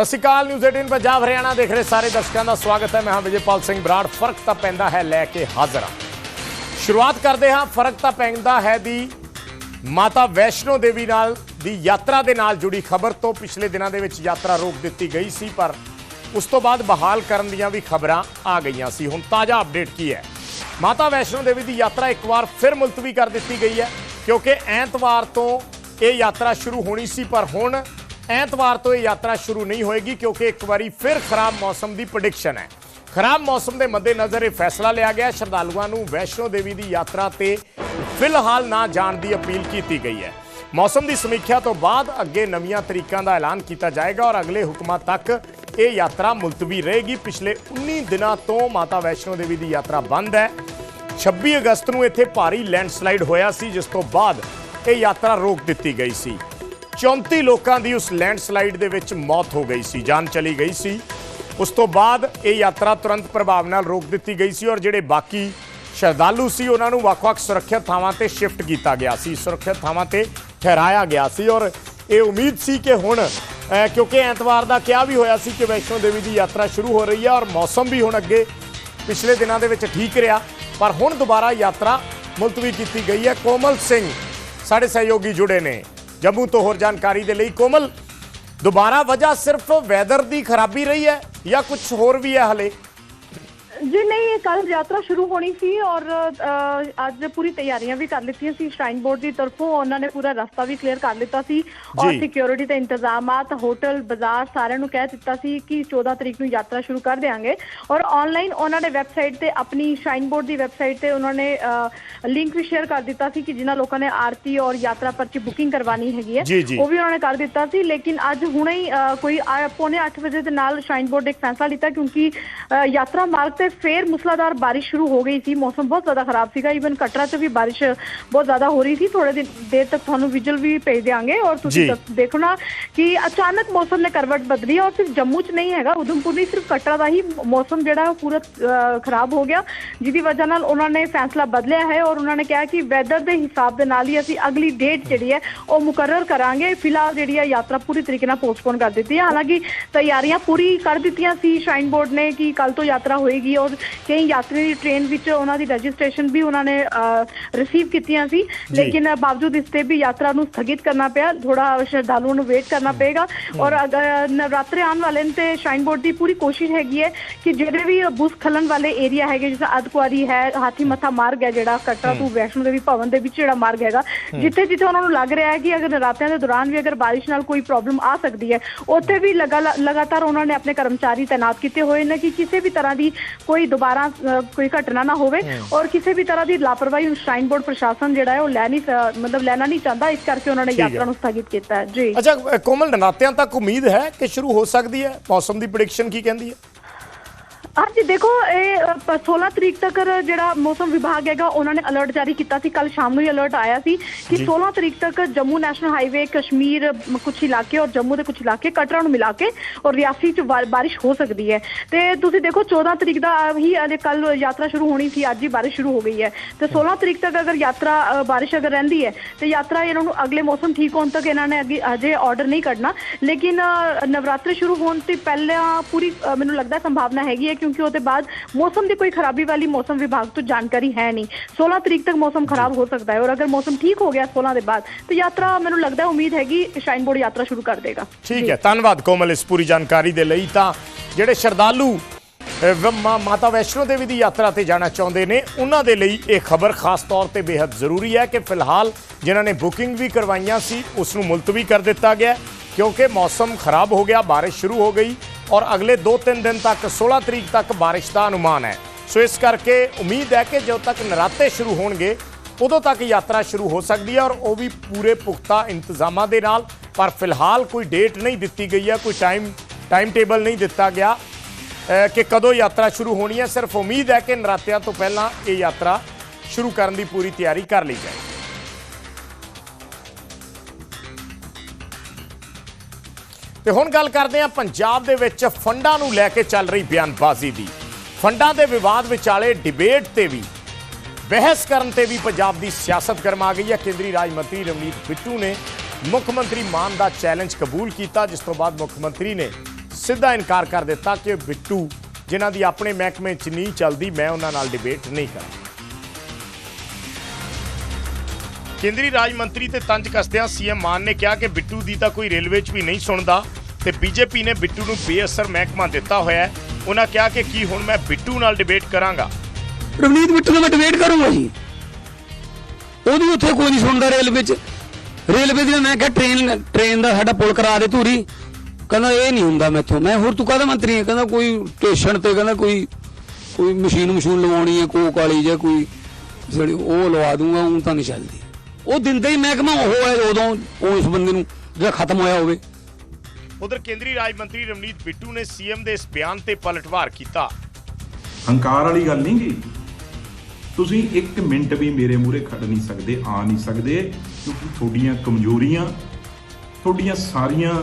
ਸਤਿ ਸ਼੍ਰੀ ਅਕਾਲ ਨਿਊਜ਼ 18 ਪੰਜਾਬ ਹਰਿਆਣਾ ਦੇਖ ਰਹੇ ਸਾਰੇ ਦਰਸ਼ਕਾਂ ਦਾ ਸਵਾਗਤ ਹੈ। ਮੈਂ ਹਾਂ ਵਿਜੇਪਾਲ ਸਿੰਘ ਬਰਾੜ, ਫ਼ਰਕ ਤਾਂ ਪੈਂਦਾ ਹੈ ਲੈ ਕੇ ਹਾਜ਼ਰ ਹਾਂ। ਸ਼ੁਰੂਆਤ ਕਰਦੇ ਹਾਂ, ਫ਼ਰਕ ਤਾਂ ਪੈਂਦਾ ਹੈ ਦੀ ਮਾਤਾ ਵੈਸ਼ਨੋ ਦੇਵੀ ਨਾਲ ਦੀ ਯਾਤਰਾ ਦੇ ਨਾਲ ਜੁੜੀ ਖਬਰ ਤੋਂ ਪਿਛਲੇ ਦਿਨਾਂ ਦੇ ਵਿੱਚ ਯਾਤਰਾ ਰੋਕ ਦਿੱਤੀ ਗਈ ਸੀ, ਪਰ ਉਸ ਤੋਂ ਬਾਅਦ ਬਹਾਲ ਕਰਨ ਦੀਆਂ ਵੀ ਖਬਰਾਂ ਆ ਗਈਆਂ ਸੀ। ਹੁਣ ਤਾਜ਼ਾ ਅਪਡੇਟ ਕੀ ਹੈ? ਮਾਤਾ ਵੈਸ਼ਨੋ ਦੇਵੀ ਦੀ ਯਾਤਰਾ ਇੱਕ ਵਾਰ ਫਿਰ ਮੁਲਤਵੀ ਕਰ ਦਿੱਤੀ ਗਈ ਹੈ, ਕਿਉਂਕਿ ਐਤਵਾਰ ਤੋਂ ਇਹ ਯਾਤਰਾ ਸ਼ੁਰੂ ਹੋਣੀ ਸੀ, ਪਰ ਹੁਣ ਐਤਵਾਰ ਤੋਂ ਇਹ ਯਾਤਰਾ ਸ਼ੁਰੂ ਨਹੀਂ ਹੋਏਗੀ ਕਿਉਂਕਿ ਇੱਕ ਵਾਰੀ ਫਿਰ ਖਰਾਬ ਮੌਸਮ ਦੀ ਪ੍ਰੈਡਿਕਸ਼ਨ ਹੈ। ਖਰਾਬ ਮੌਸਮ ਦੇ ਮੱਦੇਨਜ਼ਰ ਇਹ ਫੈਸਲਾ ਲਿਆ ਗਿਆ। ਸ਼ਰਧਾਲੂਆਂ ਨੂੰ ਵੈਸ਼ਨੋ ਦੇਵੀ ਦੀ ਯਾਤਰਾ ਤੇ ਫਿਲਹਾਲ ਨਾ ਜਾਣ ਦੀ ਅਪੀਲ ਕੀਤੀ ਗਈ ਹੈ। ਮੌਸਮ ਦੀ ਸਮੀਖਿਆ ਤੋਂ ਬਾਅਦ ਅੱਗੇ ਨਵੀਆਂ ਤਰੀਕਾਂ ਦਾ ਐਲਾਨ ਕੀਤਾ ਜਾਏਗਾ ਔਰ ਅਗਲੇ ਹੁਕਮਾਂ ਤੱਕ ਇਹ ਯਾਤਰਾ ਮੁਲਤਵੀ ਰਹੇਗੀ। ਪਿਛਲੇ 19 ਦਿਨਾਂ ਤੋਂ ਮਾਤਾ ਵੈਸ਼ਨੋ ਦੇਵੀ ਦੀ ਯਾਤਰਾ ਬੰਦ ਹੈ। 26 ਅਗਸਤ ਨੂੰ ਇੱਥੇ ਭਾਰੀ ਲੈਂਡਸਲਾਈਡ ਹੋਇਆ ਸੀ, ਜਿਸ ਤੋਂ ਬਾਅਦ ਇਹ ਯਾਤਰਾ ਰੋਕ ਦਿੱਤੀ ਗਈ ਸੀ। 34 ਲੋਕਾਂ ਦੀ ਉਸ ਲੈਂਡਸਲਾਈਡ ਦੇ ਵਿੱਚ ਮੌਤ ਹੋ ਗਈ ਸੀ, ਜਾਨ ਚਲੀ ਗਈ ਸੀ। ਉਸ ਤੋਂ ਬਾਅਦ ਇਹ ਯਾਤਰਾ ਤੁਰੰਤ ਪ੍ਰਭਾਵ ਨਾਲ ਰੋਕ ਦਿੱਤੀ ਗਈ ਸੀ ਔਰ ਜਿਹੜੇ ਬਾਕੀ ਸ਼ਰਧਾਲੂ ਸੀ, ਉਹਨਾਂ ਨੂੰ ਵੱਖ-ਵੱਖ ਸੁਰੱਖਿਅਤ ਥਾਵਾਂ ਤੇ ਸ਼ਿਫਟ ਕੀਤਾ ਗਿਆ ਸੀ, ਸੁਰੱਖਿਅਤ ਥਾਵਾਂ ਤੇ ਠਹਿਰਾਇਆ ਗਿਆ ਸੀ ਔਰ ਇਹ ਉਮੀਦ ਸੀ ਕਿ ਹੁਣ ਕਿਉਂਕਿ ਐਤਵਾਰ ਦਾ ਕਿਹਾ ਵੀ ਹੋਇਆ ਸੀ ਕਿ ਵੈਸ਼ਨੋ ਦੇਵੀ ਦੀ ਯਾਤਰਾ ਸ਼ੁਰੂ ਹੋ ਰਹੀ ਹੈ ਔਰ ਮੌਸਮ ਵੀ ਹੁਣ ਅੱਗੇ ਪਿਛਲੇ ਦਿਨਾਂ ਦੇ ਵਿੱਚ ਠੀਕ ਰਿਹਾ, ਪਰ ਹੁਣ ਦੁਬਾਰਾ ਯਾਤਰਾ ਮੁਲਤਵੀ ਕੀਤੀ ਗਈ ਹੈ। ਕੋਮਲ ਸਿੰਘ ਸਾਡੇ ਸਹਿਯੋਗੀ ਜੁੜੇ ਨੇ। ਜੰਮੂ ਤੋਂ ਹੋਰ ਜਾਣਕਾਰੀ ਦੇ ਲਈ ਕੋਮਲ। ਦੁਬਾਰਾ ਵਜ੍ਹਾ ਸਿਰਫ ਵੈਦਰ ਦੀ ਖਰਾਬੀ ਰਹੀ ਹੈ ਜਾਂ ਕੁਝ ਹੋਰ ਵੀ ਹੈ ਹਲੇ? ਜੀ ਨਹੀਂ ਕੱਲ ਯਾਤਰਾ ਸ਼ੁਰੂ ਹੋਣੀ ਸੀ ਔਰ ਅੱਜ ਪੂਰੀ ਤਿਆਰੀਆਂ ਵੀ ਕਰ ਲਿੱਤੀਆਂ ਸੀ ਸ਼ਰਾਈਨ ਬੋਰਡ ਦੀ ਤਰਫੋਂ ਉਹਨਾਂ ਨੇ ਪੂਰਾ ਰਸਤਾ ਵੀ ਕਲੀਅਰ ਕਰ ਲਿੱਤਾ ਸੀ ਔਰ। ਸਿਕਿਉਰਿਟੀ ਦੇ ਇੰਤਜ਼ਾਮਾਤ ਹੋਟਲ ਬਾਜ਼ਾਰ ਸਾਰਿਆਂ ਨੂੰ ਕਹਿ ਦਿੱਤਾ ਸੀ ਕਿ 14 ਤਰੀਕ ਨੂੰ ਯਾਤਰਾ ਸ਼ੁਰੂ ਕਰ ਦੇਾਂਗੇ ਔਰ ਆਨਲਾਈਨ ਉਹਨਾਂ ਨੇ ਵੈਬਸਾਈਟ ਤੇ ਆਪਣੀ ਸ਼ਰਾਈਨ ਬੋਰਡ ਦੀ ਵੈਬਸਾਈਟ ਤੇ ਉਹਨਾਂ ਨੇ ਲਿੰਕ ਵੀ ਸ਼ੇਅਰ ਕਰ ਦਿੱਤਾ ਸੀ ਕਿ ਜਿਨ੍ਹਾਂ ਲੋਕਾਂ ਨੇ ਆਰਤੀ ਔਰ ਯਾਤਰਾ ਪਰਚੀ ਬੁਕਿੰਗ ਕਰਵਾਣੀ ਹੈਗੀ ਹੈ। ਉਹ ਵੀ ਉਹਨਾਂ ਨੇ ਕਰ ਦਿੱਤਾ ਸੀ ਲੇਕਿਨ ਅੱਜ ਹੁਣੇ ਹੀ ਕੋਈ ਪੌਣੇ 8 ਵਜੇ ਦੇ ਨਾਲ ਸ਼ਾਈਨ ਬੋਰਡ ਨੇ ਫੈਸਲਾ ਲਿੱਤਾ ਕਿਉਂਕਿ ਯਾਤਰਾ ਮਾਰਗ ਤੇ ਫੇਰ ਮੁਸਲਾਧਾਰ ਬਾਰਿਸ਼ ਸ਼ੁਰੂ ਹੋ ਗਈ ਸੀ ਮੌਸਮ ਬਹੁਤ ਜ਼ਿਆਦਾ ਖਰਾਬ ਸੀਗਾ ਇਵਨ ਕਟਰਾ 'ਚ ਵੀ ਬਾਰਿਸ਼ ਬਹੁਤ ਜ਼ਿਆਦਾ ਹੋ ਰਹੀ ਸੀ ਥੋੜੇ ਦਿਨ ਦੇਰ ਤੱਕ ਤੁਹਾਨੂੰ ਵਿਜੂਅਲ ਵੀ ਭੇਜ ਦਿਆਂਗੇ ਔਰ ਤੁਸੀਂ ਦੇਖਣਾ ਕਿ ਅਚਾਨਕ ਮੌਸਮ ਨੇ ਕਰਵਟ ਬਦਲੀ ਔਰ ਸਿਰਫ ਜੰਮੂ 'ਚ ਨਹੀਂ ਹੈਗਾ ਉਧਮਪੁਰ ਨਹੀਂ ਸਿਰਫ ਕਟਰਾ ਦਾ ਹੀ ਮੌਸਮ ਜਿਹੜਾ ਪੂਰਾ ਖਰਾਬ ਹੋ ਗਿਆ ਜਿਹਦੀ ਵਜ੍ਹਾ ਨਾਲ ਉਹਨਾਂ ਨੇ ਫੈਸਲਾ ਬਦਲਿਆ ਹੈ ਔਰ ਉਹਨਾਂ ਨੇ ਕਿਹਾ ਕਿ ਵੈਦਰ ਦੇ ਹਿਸਾਬ ਦੇ ਨਾਲ ਹੀ ਅਸੀਂ ਅਗਲੀ ਡੇਟ ਜਿਹੜੀ ਹੈ ਉਹ ਮੁਕਰਰ ਕਰਾਂਗੇ। ਫਿਲਹਾਲ ਜਿਹੜੀ ਹੈ ਯਾਤਰਾ ਪੂਰੀ ਤਰੀਕੇ ਨਾਲ ਪੋਸਟਪੋਨ ਕਰ ਦਿੱਤੀ ਹੈ। ਹਾਲਾਂਕਿ ਤਿਆਰੀਆਂ ਪੂਰੀ ਕਰ ਦਿੱਤੀਆਂ ਸੀ ਸ਼ਾਈਨ ਬੋਰਡ ਨੇ ਕਿ ਕੱਲ ਤੋਂ ਯਾਤਰਾ ਹੋਏਗੀ ਔਰ ਕਈ ਯਾਤਰੀ ਦੀ ਟ੍ਰੇਨ ਵਿੱਚ ਉਹਨਾਂ ਦੀ ਰਜਿਸਟ੍ਰੇਸ਼ਨ ਵੀ ਉਹਨਾਂ ਨੇ ਰਿਸੀਵ ਕੀਤੀਆਂ ਸੀ। ਲੇਕਿਨ ਬਾਵਜੂਦ ਇਸ ਤੇ ਵੀ ਯਾਤਰਾ ਨੂੰ ਸਥਗਿਤ ਕਰਨਾ ਪਿਆ ਥੋੜਾ ਸ਼ਰਧਾਲੂਆਂ ਨੂੰ ਵੇਟ ਕਰਨਾ ਪਏਗਾ। ਔਰ ਅਗਰ ਨਵਰਾਤਰੇ ਆਉਣ ਵਾਲੇ ਨੇ ਤੇ ਸ਼ਾਈਨ ਬੋਰਡ ਦੀ ਪੂਰੀ ਕੋਸ਼ਿਸ਼ ਹੈਗੀ ਹੈ ਕਿ ਜਿਹੜੇ ਵੀ ਬੁਸ ਖਲਨ ਵਾਲੇ ਏਰੀਆ ਹੈਗੇ ਜਿਵੇਂ ਅਦਕੁਆਰੀ ਹੈ ਹਾਥੀ ਮੱਥਾ ਮਾਰਗ ਹੈ ਜਿਹੜਾ ਕਟਰਾ ਤੋਂ ਵੈਸ਼ਨੋ ਦੇਵੀ ਭਵਨ ਦੇ ਵਿੱਚ ਜਿਹੜਾ ਮਾਰਗ ਹੈਗਾ ਜਿੱਥੇ ਜਿੱਥੇ ਉਹਨਾਂ ਨੂੰ ਲੱਗ ਰਿਹਾ ਹੈ ਕਿ ਅਗਰ ਨਰਾਤਿਆਂ ਦੇ ਦੌਰਾਨ ਵੀ ਅਗਰ ਬਾਰਿਸ਼ ਨਾਲ ਕੋਈ ਪ੍ਰੋਬਲਮ ਆ ਸਕਦੀ ਹੈ ਉੱਥੇ ਵੀ ਲਗਾ ਲਗਾਤਾਰ ਉਹਨਾਂ ਨੇ ਆਪਣੇ ਕਰਮਚਾਰੀ ਤਾਇਨਾਤ ਕੀਤੇ ਹੋਏ ਨੇ ਕਿ ਕਿਸੇ ਵੀ ਤਰ੍ਹਾਂ ਦੀ ਕੋਈ ਦੁਬਾਰਾ ਕੋਈ ਘਟਨਾ ਨਾ ਹੋਵੇ ਔਰ ਕਿਸੇ ਵੀ ਤਰ੍ਹਾਂ ਦੀ ਲਾਪਰਵਾਹੀ ਸ਼ਾਈਨ ਬੋਰਡ ਪ੍ਰਸ਼ਾਸਨ ਜਿਹੜਾ ਹੈ ਉਹ ਲੈ ਨਹੀਂ ਮਤਲਬ ਲੈਣਾ ਨਹੀਂ ਚਾਹੁੰਦਾ। ਇਸ ਕਰਕੇ ਉਹਨਾਂ ਨੇ। ਯਾਤਰਾ ਨੂੰ ਸਥਗਿਤ ਕੀਤਾ ਹੈ। ਜੀ। ਅੱਛਾ ਕੋਮਲ ਨਰਾਤਿਆਂ ਤੱਕ ਉਮੀਦ ਹੈ ਕਿ ਸ਼ੁਰੂ ਹੋ ਸਕਦੀ ਹੈ? ਮੌਸਮ ਦੀ ਪ੍ਰੈਡਿਕਸ਼ਨ ਕੀ ਕਹਿੰਦੀ ਹੈ? ਹਾਂਜੀ ਦੇਖੋ ਇਹ ਅ, ਪ- 16 ਤਰੀਕ ਤੱਕ ਜਿਹੜਾ ਮੌਸਮ ਵਿਭਾਗ ਹੈਗਾ ਉਹਨਾਂ ਨੇ ਅਲਰਟ ਜਾਰੀ ਕੀਤਾ ਸੀ। ਕੱਲ ਸ਼ਾਮ ਨੂੰ ਹੀ ਅਲਰਟ ਆਇਆ ਸੀ ਕਿ ਜੀ। 16 ਤਰੀਕ ਤੱਕ ਜੰਮੂ ਨੈਸ਼ਨਲ ਹਾਈਵੇ ਕਸ਼ਮੀਰ ਕੁਝ ਇਲਾਕੇ ਔਰ ਜੰਮੂ ਦੇ ਕੁਝ ਇਲਾਕੇ ਕਟਰਾ ਨੂੰ ਮਿਲਾ ਕੇ ਔਰ ਰਿਆਸੀ ਚ ਬਾਰਿਸ਼ ਹੋ ਸਕਦੀ ਹੈ। ਤੇ ਤੁਸੀਂ ਦੇਖੋ 14 ਤਰੀਕ ਦਾ ਹੀ ਅਜੇ ਕੱਲ ਯਾਤਰਾ ਸ਼ੁਰੂ ਹੋਣੀ ਸੀ ਅੱਜ ਹੀ ਬਾਰਿਸ਼ ਸ਼ੁਰੂ ਹੋ ਗਈ ਹੈ। ਤੇ 16 ਤਰੀਕ ਤੱਕ ਅਗਰ ਯਾਤਰਾ ਬਾਰਿਸ਼ ਅਗਰ ਰਹਿੰਦੀ ਹੈ ਤੇ ਯਾਤਰਾ ਇਹਨਾਂ ਨੂੰ ਅਗਲੇ ਮੌਸਮ ਠੀਕ ਹੋਣ ਤੱਕ ਇਹਨਾਂ ਨੇ ਅੱਗੇ ਅਜੇ ਆਰਡਰ ਨਹੀਂ ਕੱਢਣਾ। ਲੇਕਿਨ ਨਵਰਾਤਰੇ ਸ਼ੁਰੂ ਹੋਣ ਤੋਂ ਪਹਿਲਾਂ ਪੂਰੀ ਮੈਨੂੰ ਲੱਗਦਾ ਸੰਭਾਵਨਾ ਹੈਗੀ ਹੈ ਕਿਉਂਕਿ ਉਹਦੇ ਬਾਅਦ ਮੌਸਮ ਦੀ ਕੋਈ ਖਰਾਬੀ ਵਾਲੀ ਮੌਸਮ ਵਿਭਾਗ ਤੋਂ ਜਾਣਕਾਰੀ ਹੈ ਨਹੀਂ 16 ਤਰੀਕ ਤੱਕ ਮੌਸਮ ਖਰਾਬ ਹੋ ਸਕਦਾ ਹੈ ਔਰ ਅਗਰ ਮੌਸਮ ਠੀਕ ਹੋ ਗਿਆ 16 ਦੇ ਬਾਅਦ ਤੇ ਯਾਤਰਾ ਮੈਨੂੰ ਲੱਗਦਾ ਹੈ ਉਮੀਦ ਹੈਗੀ ਸ਼ਾਈਨ ਬੋਰਡ ਯਾਤਰਾ ਸ਼ੁਰੂ ਕਰ ਦੇਗਾ ਠੀਕ ਹੈ ਧੰਨਵਾਦ ਕੋਮਲ ਇਸ ਪੂਰੀ ਜਾਣਕਾਰੀ ਦੇ ਲਈ ਤਾਂ ਜਿਹੜੇ ਸ਼ਰਧਾਲੂ ਮਾਤਾ ਵੈਸ਼ਨੋ ਦੇਵੀ ਦੀ ਯਾਤਰਾ ਤੇ ਜਾਣਾ ਚਾਹੁੰਦੇ ਨੇ ਉਹਨਾਂ ਦੇ ਲਈ ਇਹ ਖਬਰ ਖਾਸ ਤੌਰ ਤੇ ਬੇहद ਜ਼ਰੂਰੀ ਹੈ ਕਿ ਫਿਲਹਾਲ ਜਿਨ੍ਹਾਂ ਨੇ ਬੁਕਿੰਗ ਵੀ ਕਰਵਾਈਆਂ ਸੀ ਉਸ ਨੂੰ ਮੁਲਤਵੀ ਕਰ ਦਿੱਤਾ ਗਿਆ ਕਿਉਂਕਿ ਮੌਸਮ ਖਰਾਬ ਹੋ ਗਿਆ ਬਾਰਿਸ਼ ਸ਼ੁਰੂ ਹੋ ਗਈ ਔਰ ਅਗਲੇ 2-3 ਦਿਨ ਤੱਕ 16 ਤਰੀਕ ਤੱਕ ਬਾਰਿਸ਼ ਦਾ ਅਨੁਮਾਨ ਹੈ। ਸੋ ਇਸ ਕਰਕੇ ਉਮੀਦ ਹੈ ਕਿ ਜਦੋਂ ਤੱਕ ਨਰਾਤੇ ਸ਼ੁਰੂ ਹੋਣਗੇ, ਉਦੋਂ ਤੱਕ ਯਾਤਰਾ ਸ਼ੁਰੂ ਹੋ ਸਕਦੀ ਹੈ ਔਰ ਉਹ ਵੀ ਪੂਰੇ ਪੁਖਤਾ ਇੰਤਜ਼ਾਮਾਂ ਦੇ ਨਾਲ। ਪਰ ਫਿਲਹਾਲ ਕੋਈ ਡੇਟ ਨਹੀਂ ਦਿੱਤੀ ਗਈ ਹੈ, ਕੋਈ ਟਾਈਮ ਟਾਈਮ ਟੇਬਲ ਨਹੀਂ ਦਿੱਤਾ ਗਿਆ ਕਿ ਕਦੋਂ ਯਾਤਰਾ ਸ਼ੁਰੂ ਹੋਣੀ ਹੈ। ਸਿਰਫ ਉਮੀਦ ਹੈ ਕਿ ਨਰਾਤਿਆਂ ਤੋਂ ਪਹਿਲਾਂ ਇਹ ਯਾਤਰਾ ਸ਼ੁਰੂ ਕਰਨ ਦੀ ਪੂਰੀ ਤਿਆਰੀ ਕਰ ਲਈ ਜਾਏ ਤੇ ਹੁਣ ਗੱਲ ਕਰਦੇ ਹਾਂ ਪੰਜਾਬ ਦੇ ਵਿੱਚ ਫੰਡਾਂ ਨੂੰ ਲੈ ਕੇ ਚੱਲ ਰਹੀ ਬਿਆਨਬਾਜ਼ੀ ਦੀ। ਫੰਡਾਂ ਦੇ ਵਿਵਾਦ ਵਿਚਾਲੇ ਡਿਬੇਟ ਤੇ ਵੀ, ਬਹਿਸ ਕਰਨ ਤੇ ਵੀ ਪੰਜਾਬ ਦੀ ਸਿਆਸਤ ਗਰਮਾ ਗਈ ਹੈ। ਕੇਂਦਰੀ ਰਾਜ ਮੰਤਰੀ ਰਵਨੀਤ ਬਿੱਟੂ ਨੇ ਮੁੱਖ ਮੰਤਰੀ ਮਾਨ ਦਾ ਚੈਲੰਜ ਕਬੂਲ ਕੀਤਾ, ਜਿਸ ਤੋਂ ਬਾਅਦ ਮੁੱਖ ਮੰਤਰੀ ਨੇ ਸਿੱਧਾ ਇਨਕਾਰ ਕਰ ਦਿੱਤਾ ਕਿ ਬਿੱਟੂ, ਜਿਨ੍ਹਾਂ ਦੀ ਆਪਣੇ ਮਹਿਕਮੇ 'ਚ ਨਹੀਂ ਚੱਲਦੀ, ਮੈਂ ਉਹਨਾਂ ਨਾਲ ਡਿਬੇਟ ਨਹੀਂ ਕਰਾਂ ਕੇਂਦਰੀ ਰਾਜ ਮੰਤਰੀ ਤੇ ਤੰਜ ਕਸਦਿਆਂ ਸੀਐਮ ਮਾਨ ਨੇ ਕਿਹਾ ਕਿ ਬਿੱਟੂ ਦੀ ਤਾਂ ਕੋਈ ਰੇਲਵੇ 'ਚ ਵੀ ਨਹੀਂ ਸੁਣਦਾ। ਤੇ ਬੀਜੇਪੀ ਨੇ ਬਿੱਟੂ ਨੂੰ ਬੇਅਸਰ ਮਹਿਕਮਾ ਦਿੱਤਾ ਹੋਇਆ ਹੈ। ਉਹਨਾਂ ਕਿਹਾ ਕਿ ਕੀ ਹੁਣ ਮੈਂ ਬਿੱਟੂ ਨਾਲ ਡਿਬੇਟ ਕਰਾਂਗਾ। ਰਵਨੀਤ ਬਿੱਟੂ ਨਾਲ ਮੈਂ ਡਿਬੇਟ ਕਰੂੰਗਾ ਜੀ। ਉਹਦੀ ਉੱਥੇ ਕੋਈ ਨਹੀਂ ਸੁਣਦਾ ਰੇਲਵੇ 'ਚ ਰੇਲਵੇ ਦੀ ਮੈਂ ਕਿਹਾ ਟ੍ਰੇਨ ਟ੍ਰੇਨ ਦਾ ਸਾਡਾ ਪੁਲ ਕਰਾ ਦੇ ਧੂਰੀ। ਕਹਿੰਦਾ ਇਹ ਨਹੀਂ ਹੁੰਦਾ ਮੈਥੋਂ। ਮੈਂ ਹੋਰ ਤੂੰ ਕਾਹਦਾ ਮੰਤਰੀ ਹੈ? ਕਹਿੰਦਾ ਕੋਈ ਸਟੇਸ਼ਨ ਤੇ ਕਹਿੰਦਾ ਕੋਈ ਕੋਈ ਮਸ਼ੀਨ ਮਸ਼ੀਨ ਲਵਾਉਣੀ ਹੈ, ਕੋਕ ਵਾਲੀ ਜਾਂ ਕੋਈ ਜਿਹੜੀ ਉਹ ਲਵਾ ਦੂੰਗਾ ਉਹ ਤਾਂ ਨਹੀਂ ਚੱਲਦੀ। ਉਹ ਦਿੰਦੇ ਹੀ ਮਹਿਕਮਾ, ਉਹ ਹੈ ਉਦੋਂ ਉਹ ਇਸ ਬੰਦੇ ਨੂੰ ਜਿਹੜਾ ਖਤਮ ਹੋਇਆ ਹੋਵੇ। ਉਧਰ ਕੇਂਦਰੀ ਰਾਜ ਮੰਤਰੀ ਰਵਨੀਤ ਬਿੱਟੂ ਨੇ ਸੀਐਮ ਦੇ ਇਸ ਬਿਆਨ ਤੇ ਪਲਟਵਾਰ ਕੀਤਾ। ਹੰਕਾਰ ਵਾਲੀ ਗੱਲ ਨਹੀਂ ਗੀ? ਤੁਸੀਂ 1 ਮਿੰਟ ਵੀ ਮੇਰੇ ਮੂਹਰੇ ਖੜ ਨਹੀਂ ਸਕਦੇ, ਆ ਨਹੀਂ ਸਕਦੇ, ਕਿਉਂਕਿ ਤੁਹਾਡੀਆਂ ਕਮਜ਼ੋਰੀਆਂ, ਤੁਹਾਡੀਆਂ ਸਾਰੀਆਂ,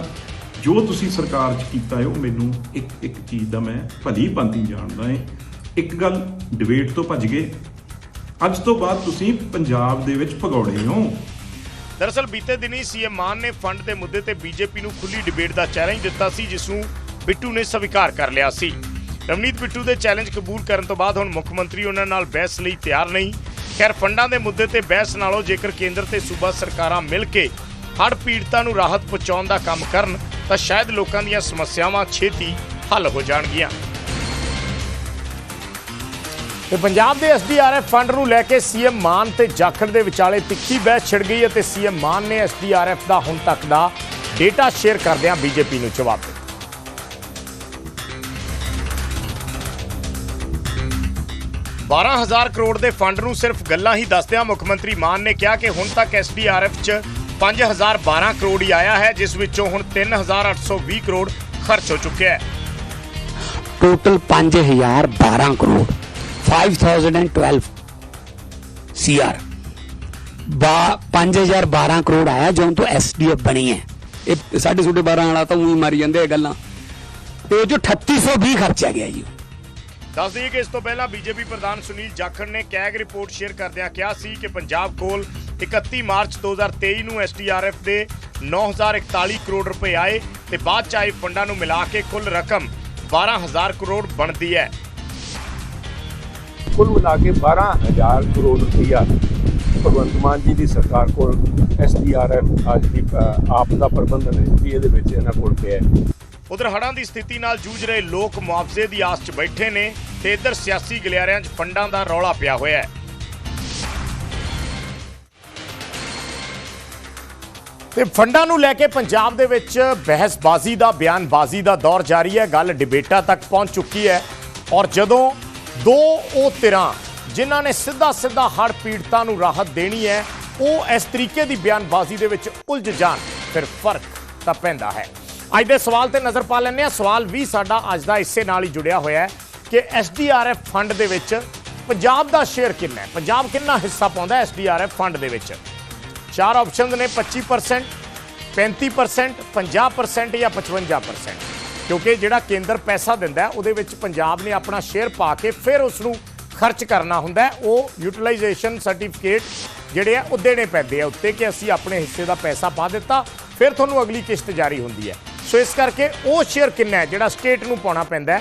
ਜੋ ਤੁਸੀਂ ਸਰਕਾਰ 'ਚ ਕੀਤਾ ਹੈ, ਉਹ ਮੈਨੂੰ ਇੱਕ ਇੱਕ ਚੀਜ਼ ਦਾ ਮੈਂ ਭਲੀ ਭਾਂਤੀ ਜਾਣਦਾ ਹਾਂ। ਇੱਕ ਗੱਲ ਡਿਬੇਟ ਤੋਂ ਭੱਜ ਗਏ। ਅੱਜ ਤੋਂ ਬਾਅਦ ਤੁਸੀਂ ਪੰਜਾਬ ਦੇ ਵਿੱਚ ਭਗੌੜੇ ਹੋ। ਦਰਅਸਲ ਬੀਤੇ ਦਿਨੀ ਸੀਐਮ ਮਾਨ ਨੇ ਫੰਡ ਦੇ ਮੁੱਦੇ ਤੇ ਬੀਜੇਪੀ ਨੂੰ ਖੁੱਲੀ ਡਿਬੇਟ ਦਾ ਚੈਲੰਜ ਦਿੱਤਾ ਸੀ, ਜਿਸ ਨੂੰ ਬਿੱਟੂ ਨੇ ਸਵੀਕਾਰ ਕਰ ਲਿਆ ਸੀ। ਰਵਨੀਤ ਬਿੱਟੂ ਦੇ ਚੈਲੰਜ ਕਬੂਲ ਕਰਨ ਤੋਂ ਬਾਅਦ ਹੁਣ ਮੁੱਖ ਮੰਤਰੀ ਉਹਨਾਂ ਨਾਲ ਬਹਿਸ ਲਈ ਤਿਆਰ ਨਹੀਂ। ਖੈਰ, ਫੰਡਾਂ ਦੇ ਮੁੱਦੇ ਤੇ ਬਹਿਸ ਨਾਲੋਂ ਜੇਕਰ ਕੇਂਦਰ ਤੇ ਸੂਬਾ ਸਰਕਾਰਾਂ ਮਿਲ ਕੇ ਹੜ੍ਹ ਪੀੜਤਾਂ ਨੂੰ ਰਾਹਤ ਪਹੁੰਚਾਉਣ ਦਾ ਕੰਮ ਕਰਨ, ਤਾਂ ਸ਼ਾਇਦ ਲੋਕਾਂ ਦੀਆਂ ਸਮੱਸਿਆਵਾਂ ਛੇਤੀ ਹੱਲ ਹੋ ਜਾਣਗੀਆਂ। ਤੇ ਪੰਜਾਬ ਦੇ ਐਸਡੀਆਰਐਫ ਫੰਡ ਨੂੰ ਲੈ ਕੇ ਸੀਐਮ ਮਾਨ ਤੇ ਜਾਖੜ ਦੇ ਵਿਚਾਲੇ ਤਿੱਖੀ ਬਹਿਸ ਛਿੜ ਗਈ ਅਤੇ ਸੀਐਮ ਮਾਨ ਨੇ ਐਸਡੀਆਰਐਫ ਦਾ ਹੁਣ ਤੱਕ ਦਾ ਡੇਟਾ ਸ਼ੇਅਰ ਕਰਦਿਆਂ ਬੀਜੇਪੀ ਨੂੰ ਜਵਾਬ ਦਿੱਤਾ। 12000 ਕਰੋੜ ਦੇ ਫੰਡ ਨੂੰ ਸਿਰਫ ਗੱਲਾਂ ਹੀ ਦੱਸਦਿਆਂ ਮੁੱਖ ਮੰਤਰੀ ਮਾਨ ਨੇ ਕਿਹਾ ਕਿ ਹੁਣ ਤੱਕ ਐਸਡੀਆਰਐਫ 'ਚ 5012 ਕਰੋੜ ਹੀ ਆਇਆ ਹੈ, ਜਿਸ ਵਿੱਚੋਂ ਹੁਣ 3820 ਕਰੋੜ ਖਰਚ ਹੋ ਚੁੱਕਿਆ ਹੈ। ਟੋਟਲ 5012 ਕਰੋੜ। 5012 ਸੀਆਰ ਬਾ 5012 ਕਰੋੜ ਆਇਆ ਜਦੋਂ ਤੋਂ ਐਸਡੀਐਫ ਬਣੀ ਹੈ। ਇਹ ਸਾਡੇ ਛੋਟੇ 12 ਵਾਲਾ ਤਾਂ ਉਹੀ ਮਾਰੀ ਜਾਂਦੇ ਆ ਗੱਲਾਂ। ਤੇ ਜੋ 3820 ਖਰਚਿਆ ਗਿਆ ਜੀ। ਦੱਸ ਦਈਏ ਕਿ ਇਸ ਤੋਂ ਪਹਿਲਾਂ ਬੀਜੇਪੀ ਪ੍ਰਧਾਨ ਸੁਨੀਲ ਜਾਖੜ ਨੇ ਕੈਗ ਰਿਪੋਰਟ ਸ਼ੇਅਰ ਕਰਦਿਆਂ ਕਿਹਾ ਸੀ ਕਿ ਪੰਜਾਬ ਕੋਲ 31 ਮਾਰਚ 2023 ਨੂੰ ਐਸਡੀਆਰਐਫ ਦੇ 9041 ਕਰੋੜ ਰੁਪਏ ਆਏ ਤੇ ਬਾਅਦ ਚ ਆਏ ਫੰਡਾਂ ਨੂੰ ਮਿਲਾ ਕੇ ਕੁੱਲ ਰਕਮ 12000 ਕਰੋੜ ਬਣਦੀ ਹੈ। ਕੁੱਲ ਮਿਲਾ ਕੇ 12000 ਕਰੋੜ ਰੁਪਈਆ ਭਗਵੰਤ ਮਾਨ ਜੀ ਦੀ ਸਰਕਾਰ ਕੋਲ ਐਸਡੀਆਰਐਫ ਅੱਜ ਦੀ ਆਪ ਦਾ ਪ੍ਰਬੰਧਨ ਹੈ ਜੀ ਇਹਦੇ ਵਿੱਚ ਇਹਨਾਂ ਕੋਲ ਪਿਆ ਹੈ। ਉਧਰ ਹੜ੍ਹਾਂ ਦੀ ਸਥਿਤੀ ਨਾਲ ਜੂਝ ਰਹੇ ਲੋਕ ਮੁਆਵਜ਼ੇ ਦੀ ਆਸ 'ਚ ਬੈਠੇ ਨੇ ਤੇ ਇੱਧਰ ਸਿਆਸੀ ਗਲਿਆਰਿਆਂ 'ਚ ਫੰਡਾਂ ਦਾ ਰੌਲਾ ਪਿਆ ਹੋਇਆ ਹੈ। ਤੇ ਫੰਡਾਂ ਨੂੰ ਲੈ ਕੇ ਪੰਜਾਬ ਦੇ ਵਿੱਚ ਬਹਿਸਬਾਜ਼ੀ ਦਾ, ਬਿਆਨਬਾਜ਼ੀ ਦਾ ਦੌਰ ਜਾਰੀ ਹੈ। ਗੱਲ ਡਿਬੇਟਾਂ ਤੱਕ ਪਹੁੰਚ ਚੁੱਕੀ ਹੈ। ਔਰ ਜਦੋਂ ਦੋ ਉਹ ਧਿਰਾਂ ਜਿਨ੍ਹਾਂ ਨੇ ਸਿੱਧਾ ਸਿੱਧਾ ਹੜ੍ਹ ਪੀੜਤਾਂ ਨੂੰ ਰਾਹਤ ਦੇਣੀ ਹੈ, ਉਹ ਇਸ ਤਰੀਕੇ ਦੀ ਬਿਆਨਬਾਜ਼ੀ ਦੇ ਵਿੱਚ ਉਲਝ ਜਾਣ। ਫਿਰ ਫ਼ਰਕ ਤਾਂ ਪੈਂਦਾ ਹੈ। ਅੱਜ ਦੇ ਸਵਾਲ ਤੇ ਨਜ਼ਰ ਪਾ ਲੈਂਦੇ ਹਾਂ। ਸਵਾਲ ਵੀ ਸਾਡਾ ਅੱਜ ਦਾ ਇਸੇ ਨਾਲ ਹੀ ਜੁੜਿਆ ਹੋਇਆ ਹੈ ਕਿ ਐਸਡੀਆਰਐਫ ਫੰਡ ਦੇ ਵਿੱਚ ਪੰਜਾਬ ਦਾ ਸ਼ੇਅਰ ਕਿੰਨਾ ਹੈ? ਪੰਜਾਬ ਕਿੰਨਾ ਹਿੱਸਾ ਪਾਉਂਦਾ ਹੈ ਐਸਡੀਆਰਐਫ ਫੰਡ ਦੇ ਵਿੱਚ? ਚਾਰ ਆਪਸ਼ਨਸ ਨੇ 25% 35% 50% ਜਾਂ 55% ਕਿਉਂਕਿ ਜਿਹੜਾ ਕੇਂਦਰ ਪੈਸਾ ਦਿੰਦਾ ਉਹਦੇ ਵਿੱਚ ਪੰਜਾਬ ਨੇ ਆਪਣਾ ਸ਼ੇਅਰ ਪਾ ਕੇ ਫਿਰ ਉਸ ਨੂੰ ਖਰਚ ਕਰਨਾ ਹੁੰਦਾ ਉਹ ਯੂਟਿਲਾਈਜੇਸ਼ਨ ਸਰਟੀਫਿਕੇਟ ਜਿਹੜੇ ਆ, ਉਹ ਦੇਣੇ ਪੈਂਦੇ ਆ ਉੱਤੇ ਕਿ ਅਸੀਂ ਆਪਣੇ ਹਿੱਸੇ ਦਾ ਪੈਸਾ ਪਾ ਦਿੱਤਾ, ਫਿਰ ਤੁਹਾਨੂੰ ਅਗਲੀ ਕਿਸ਼ਤ ਜਾਰੀ ਹੁੰਦੀ ਹੈ। ਸੋ ਇਸ ਕਰਕੇ ਉਹ ਸ਼ੇਅਰ ਕਿੰਨਾ ਹੈ, ਜਿਹੜਾ ਸਟੇਟ ਨੂੰ ਪਾਉਣਾ ਪੈਂਦਾ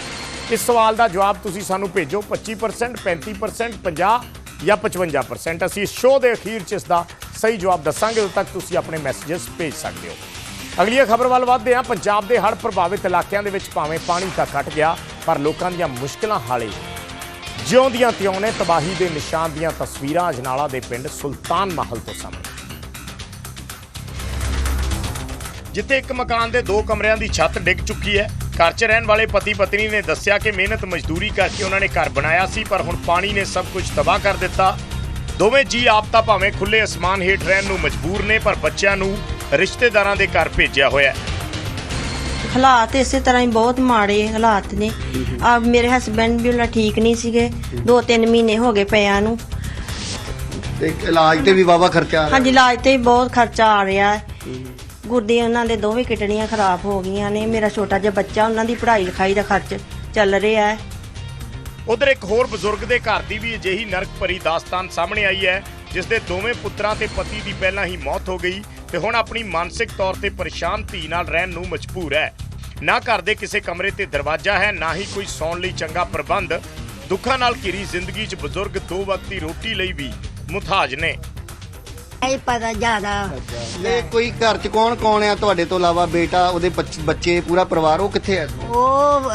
ਇਸ ਸਵਾਲ ਦਾ ਜਵਾਬ ਤੁਸੀਂ ਸਾਨੂੰ ਭੇਜੋ 25% 35% 50 ਜਾਂ 55% ਅਸੀਂ ਇਸ ਸ਼ੋਅ ਦੇ ਅਖੀਰ 'ਚ ਇਸ ਦਾ ਸਹੀ ਜਵਾਬ ਦੱਸਾਂਗੇ, ਉਦੋਂ ਤੱਕ ਤੁਸੀਂ ਆਪਣੇ ਮੈਸੇजेस ਭੇਜ ਸਕਦੇ ਹੋ। ਅਗਲੀ ਖਬਰ ਵੱਲ ਵਧਦੇ ਹਾਂ। ਪੰਜਾਬ ਦੇ ਹੜ੍ਹ ਪ੍ਰਭਾਵਿਤ ਇਲਾਕਿਆਂ ਦੇ ਵਿੱਚ ਭਾਵੇਂ ਪਾਣੀ ਤਾਂ ਘਟ ਗਿਆ, ਪਰ ਲੋਕਾਂ ਦੀਆਂ ਮੁਸ਼ਕਲਾਂ ਹਾਲੇ। ਜਿਉਂਦੀਆਂ ਤਿਉਂ ਨੇ ਤਬਾਹੀ ਦੇ ਨਿਸ਼ਾਨ ਦੀਆਂ ਤਸਵੀਰਾਂ ਅਜਨਾਲਾ ਦੇ ਪਿੰਡ ਸੁਲਤਾਨ ਮਹਲ ਤੋਂ ਸਾਹਮਣੇ। ਜਿੱਥੇ ਇੱਕ ਮਕਾਨ ਦੇ ਦੋ ਕਮਰਿਆਂ ਦੀ ਛੱਤ ਡਿੱਗ ਚੁੱਕੀ ਹੈ। ਘਰ 'ਚ ਰਹਿਣ ਵਾਲੇ ਪਤੀ ਪਤਨੀ ਨੇ ਦੱਸਿਆ ਕਿ ਮਿਹਨਤ ਮਜ਼ਦੂਰੀ ਕਰਕੇ ਉਹਨਾਂ ਨੇ ਘਰ ਬਣਾਇਆ ਸੀ, ਪਰ ਹੁਣ ਪਾਣੀ ਨੇ ਸਭ ਕੁਝ ਤਬਾਹ ਕਰ ਦਿੱਤਾ। ਦੋਵੇਂ ਜੀ ਆਪ ਤਾਂ ਭਾਵੇਂ ਖੁੱਲੇ ਅਸਮਾਨ ਹੇਠ ਰਹਿਣ ਨੂੰ ਮਜਬੂਰ ਨੇ, ਪਰ ਬੱਚਿਆਂ ਨੂੰ ਰਿਸ਼ਤੇਦਾਰਾਂ ਦੇ ਘਰ ਭੇਜਿਆ ਹੋਇਆ ਹੈ। ਹਾਲਾਤ ਇਸੇ ਤਰ੍ਹਾਂ ਹੀ ਬਹੁਤ ਮਾੜੇ ਹਾਲਾਤ ਨੇ। ਆ ਮੇਰੇ ਹਸਬੰਡ ਵੀ ਉਹਨਾਂ ਠੀਕ ਨਹੀਂ ਸੀਗੇ। ਦੋ ਤਿੰਨ ਮਹੀਨੇ ਹੋ ਗਏ ਪਿਆਂ ਨੂੰ। ਤੇ ਇਲਾਜ ਤੇ ਵੀ ਵਾਵਾ ਖਰਚਾ ਆ ਰਿਹਾ। ਹਾਂਜੀ ਇਲਾਜ ਤੇ ਵੀ ਬਹੁਤ ਖਰਚਾ ਆ ਰਿਹਾ ਹੈ। ਗੁਰਦੇ ਉਹਨਾਂ ਦੇ ਦੋਵੇਂ ਕਿਡਨੀਆਂ ਖਰਾਬ ਹੋ ਗਈਆਂ ਨੇ। ਮੇਰਾ ਛੋਟਾ ਜਿਹਾ ਬੱਚਾ ਉਹਨਾਂ ਦੀ ਪੜ੍ਹਾਈ ਲਿਖਾਈ ਦਾ ਖਰਚ ਚੱਲ ਰਿਹਾ ਹੈ। ਉਧਰ ਇੱਕ ਹੋਰ ਬਜ਼ੁਰਗ ਦੇ ਘਰ ਦੀ ਵੀ ਅਜਿਹੀ ਨਰਕ ਭਰੀ ਦਾਸਤਾਨ ਸਾਹਮਣੇ ਆਈ ਹੈ ਜਿਸ ਦੇ ਦੋਵੇਂ ਪੁੱਤਰਾਂ ਤੇ ਪਤੀ ਦੀ ਪਹਿਲਾਂ ਹੀ ਮੌਤ ਹੋ ਗਈ। ਤੇ ਹੁਣ ਆਪਣੀ ਮਾਨਸਿਕ ਤੌਰ ਤੇ ਪਰੇਸ਼ਾਨ ਧੀ ਨਾਲ ਰਹਿਣ ਨੂੰ ਮਜਬੂਰ ਹੈ। ਨਾ ਘਰ ਦੇ ਕਿਸੇ ਕਮਰੇ ਤੇ ਦਰਵਾਜ਼ਾ ਹੈ ਨਾ ਹੀ ਕੋਈ ਸੌਣ ਲਈ ਚੰਗਾ ਪ੍ਰਬੰਧ। ਦੁੱਖਾਂ ਨਾਲ ਘਿਰੀ ਜ਼ਿੰਦਗੀ 'ਚ ਬਜ਼ੁਰਗ ਦੋ ਵਕਤ ਰੋਟੀ ਲਈ ਵੀ ਮੁਤਾਜ ਨੇ। ਨਹੀਂ ਪਤਾ ਜ਼ਿਆਦਾ। ਇਹ ਕੋਈ ਘਰ ਚ ਕੌਣ ਕੌਣ ਆ? ਤੁਹਾਡੇ ਤੋਂ ਇਲਾਵਾ ਬੇਟਾ ਉਹਦੇ ਬੱਚ- ਬੱਚੇ ਪੂਰਾ ਪਰਿਵਾਰ ਉਹ ਕਿੱਥੇ ਹੈ ਉਹ